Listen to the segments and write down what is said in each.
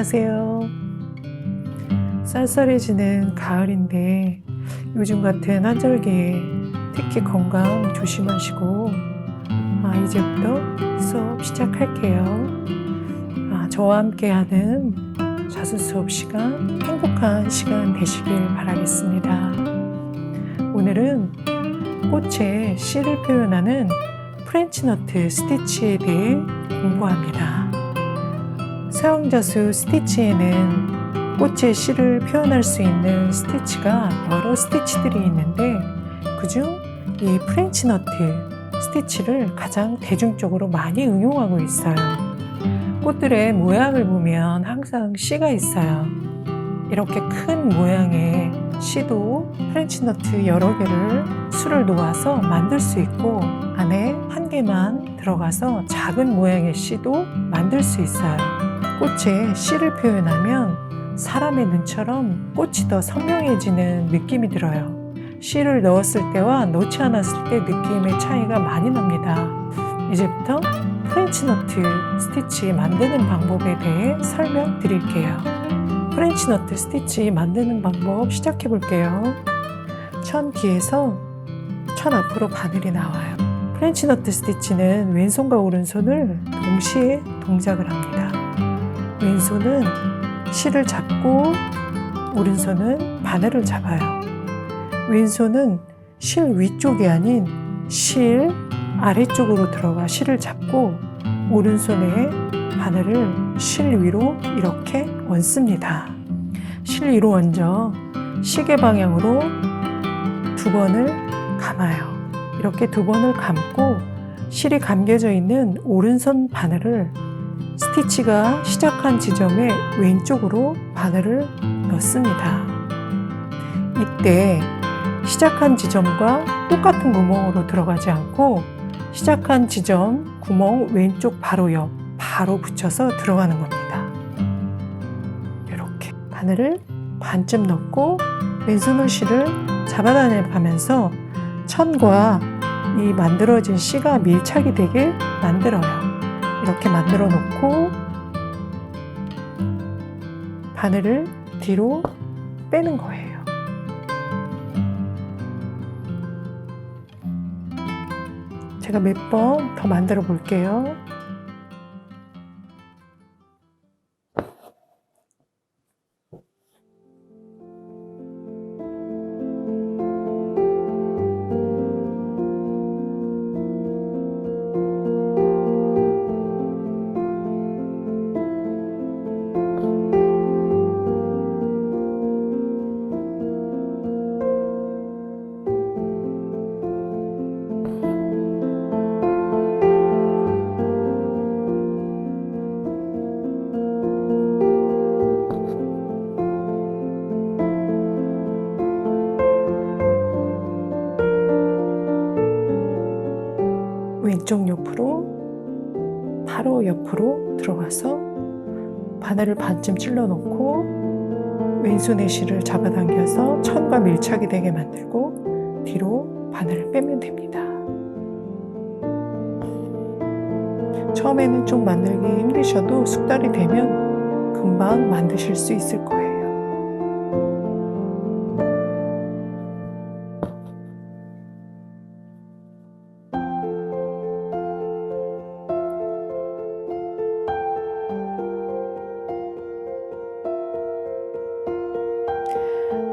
안녕하세요. 쌀쌀해지는 가을인데 요즘 같은 한절기에 특히 건강 조심하시고 아, 이제부터 수업 시작할게요. 아, 저와 함께하는 자수 수업 시간 행복한 시간 되시길 바라겠습니다. 오늘은 꽃의 씨를 표현하는 프렌치너트 스티치에 대해 공부합니다. 서양자수 스티치에는 꽃의 씨를 표현할 수 있는 스티치가 여러 스티치들이 있는데 그중 이 프렌치 너트 스티치를 가장 대중적으로 많이 응용하고 있어요. 꽃들의 모양을 보면 항상 씨가 있어요. 이렇게 큰 모양의 씨도 프렌치너트 여러 개를 수를 놓아서 만들 수 있고 안에 한 개만 들어가서 작은 모양의 씨도 만들 수 있어요. 꽃에 씨를 표현하면 사람의 눈처럼 꽃이 더 선명해지는 느낌이 들어요. 씨를 넣었을 때와 넣지 않았을 때 느낌의 차이가 많이 납니다. 이제부터 프렌치너트 스티치 만드는 방법에 대해 설명드릴게요. 프렌치너트 스티치 만드는 방법 시작해 볼게요. 천 뒤에서 천 앞으로 바늘이 나와요. 프렌치너트 스티치는 왼손과 오른손을 동시에 동작을 합니다. 왼손은 실을 잡고 오른손은 바늘을 잡아요. 왼손은 실 위쪽이 아닌 실 아래쪽으로 들어가 실을 잡고 오른손에 바늘을 실 위로 이렇게 얹습니다. 실 위로 얹어 시계 방향으로 두 번을 감아요. 이렇게 두 번을 감고 실이 감겨져 있는 오른손 바늘을 스티치가 시작한 지점의 왼쪽으로 바늘을 넣습니다. 이때 시작한 지점과 똑같은 구멍으로 들어가지 않고 시작한 지점 구멍 왼쪽 바로 옆 바로 붙여서 들어가는 겁니다. 이렇게 바늘을 반쯤 넣고 왼손으로 실을 잡아다녀가면서 천과 이 만들어진 씨가 밀착이 되게 만들어요. 이렇게 만들어 놓고 바늘을 뒤로 빼는 거예요. 제가 몇 번 더 만들어 볼게요. 왼쪽 옆으로 바로 옆으로 들어가서 바늘을 반쯤 찔러 놓고 왼손의 실을 잡아당겨서 천과 밀착이 되게 만들고 뒤로 바늘을 빼면 됩니다. 처음에는 좀 만들기 힘드셔도 숙달이 되면 금방 만드실 수 있을 거예요.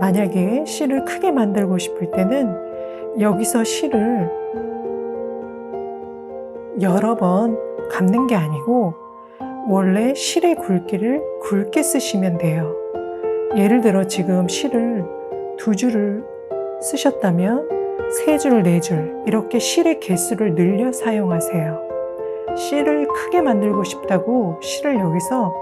만약에 실을 크게 만들고 싶을 때는 여기서 실을 여러 번 감는 게 아니고 원래 실의 굵기를 굵게 쓰시면 돼요. 예를 들어 지금 실을 두 줄을 쓰셨다면 세 줄, 네 줄 이렇게 실의 개수를 늘려 사용하세요. 실을 크게 만들고 싶다고 실을 여기서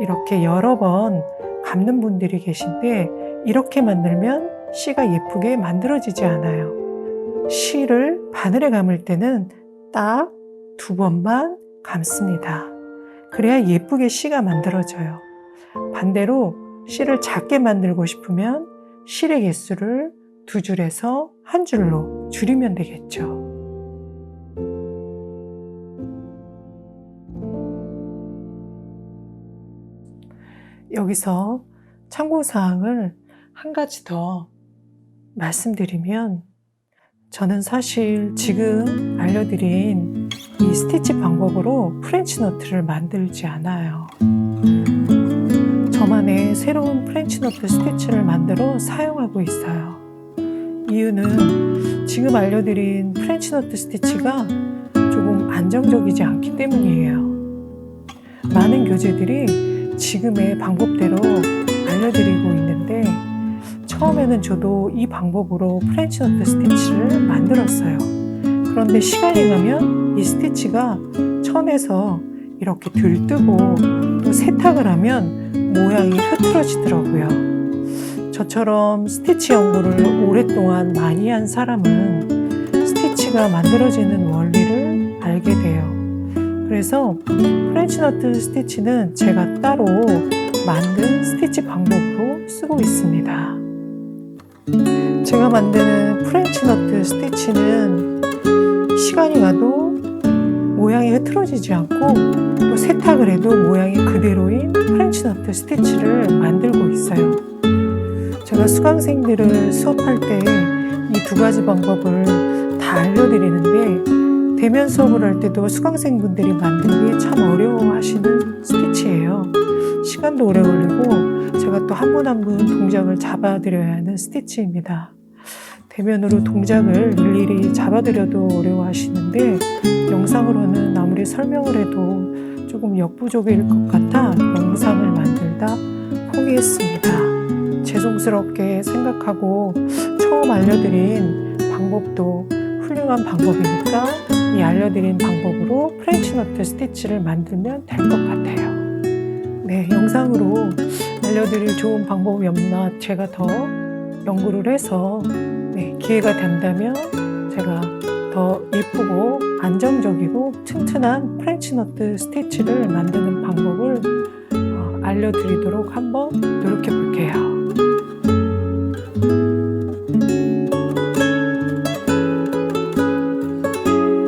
이렇게 여러 번 감는 분들이 계신데 이렇게 만들면 씨가 예쁘게 만들어지지 않아요. 씨를 바늘에 감을 때는 딱 두 번만 감습니다. 그래야 예쁘게 씨가 만들어져요. 반대로 씨를 작게 만들고 싶으면 실의 개수를 두 줄에서 한 줄로 줄이면 되겠죠. 여기서 참고사항을 한 가지 더 말씀드리면 저는 사실 지금 알려드린 이 스티치 방법으로 프렌치 너트를 만들지 않아요. 저만의 새로운 프렌치 너트 스티치를 만들어 사용하고 있어요. 이유는 지금 알려드린 프렌치 너트 스티치가 조금 안정적이지 않기 때문이에요. 많은 교재들이 지금의 방법대로 알려드리고 있는데 처음에는 저도 이 방법으로 프렌치 너트 스티치를 만들었어요. 그런데 시간이 가면 이 스티치가 천에서 이렇게 들뜨고 또 세탁을 하면 모양이 흐트러지더라고요. 저처럼 스티치 연구를 오랫동안 많이 한 사람은 스티치가 만들어지는 원리를 알게 돼요. 그래서 프렌치 너트 스티치는 제가 따로 만든 스티치 방법으로 쓰고 있습니다. 제가 만드는 프렌치 너트 스티치는 시간이 가도 모양이 흐트러지지 않고 또 세탁을 해도 모양이 그대로인 프렌치 너트 스티치를 만들고 있어요. 제가 수강생들을 수업할 때 이 두 가지 방법을 다 알려드리는데 대면 수업을 할 때도 수강생분들이 만들기 참 어려워하시는 스티치예요. 시간도 오래 걸리고 제가 또 한 분 한 분 동작을 잡아드려야 하는 스티치입니다. 대면으로 동작을 일일이 잡아드려도 어려워하시는데 영상으로는 아무리 설명을 해도 조금 역부족일 것 같아 영상을 만들다 포기했습니다. 죄송스럽게 생각하고 처음 알려드린 방법도 훌륭한 방법이니까 이 알려드린 방법으로 프렌치 너트 스티치를 만들면 될 것 같아요. 네, 영상으로 알려드릴 좋은 방법이 없나 제가 더 연구를 해서 네, 기회가 된다면 제가 더 예쁘고 안정적이고 튼튼한 프렌치 너트 스티치를 만드는 방법을 어, 알려드리도록 한번 노력해 볼게요.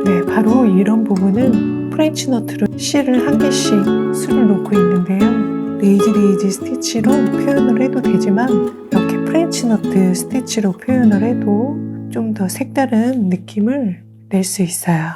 네, 바로 이런 부분은 프렌치 너트로 실을 한 개씩 술을 놓고 있는데요. 레이지 스티치로 표현을 해도 되지만 이렇게 프렌치 너트 스티치로 표현을 해도 좀 더 색다른 느낌을 낼 수 있어요.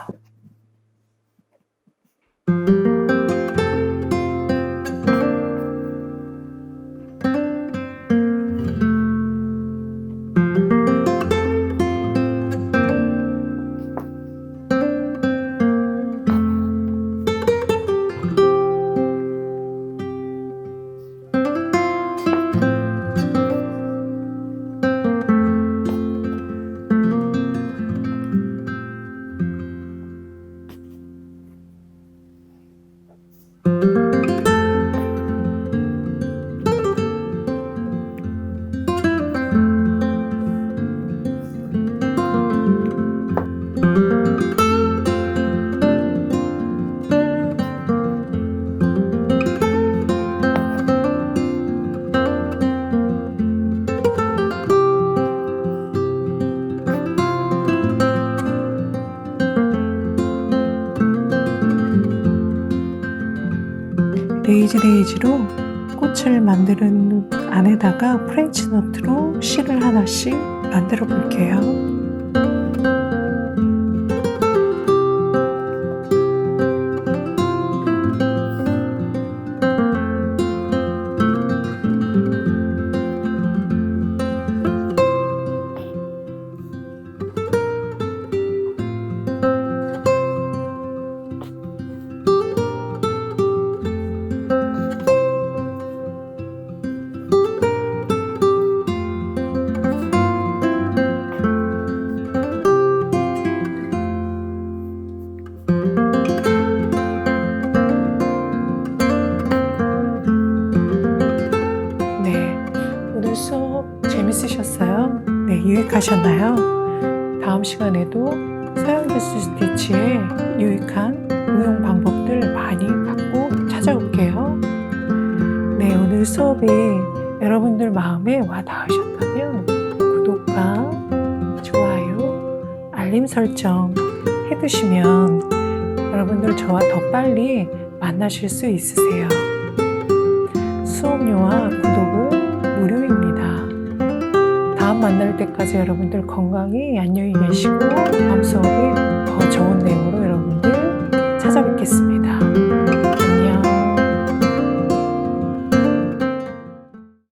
레이지 레이지로 꽃을 만드는 안에다가 프렌치 너트로 실을 하나씩 만들어 볼게요. 네, 유익하셨나요? 다음 시간에도 서양교수 스티치의 유익한 응용 방법들 많이 갖고 찾아올게요. 네, 오늘 수업이 여러분들 마음에 와 닿으셨다면 구독과 좋아요, 알림 설정 해두시면 여러분들 저와 더 빨리 만나실 수 있으세요. 수업료와 만날 때까지 여러분들 건강히 안녕히 계시고 밤속에 더 좋은 내용으로 여러분들 찾아뵙겠습니다.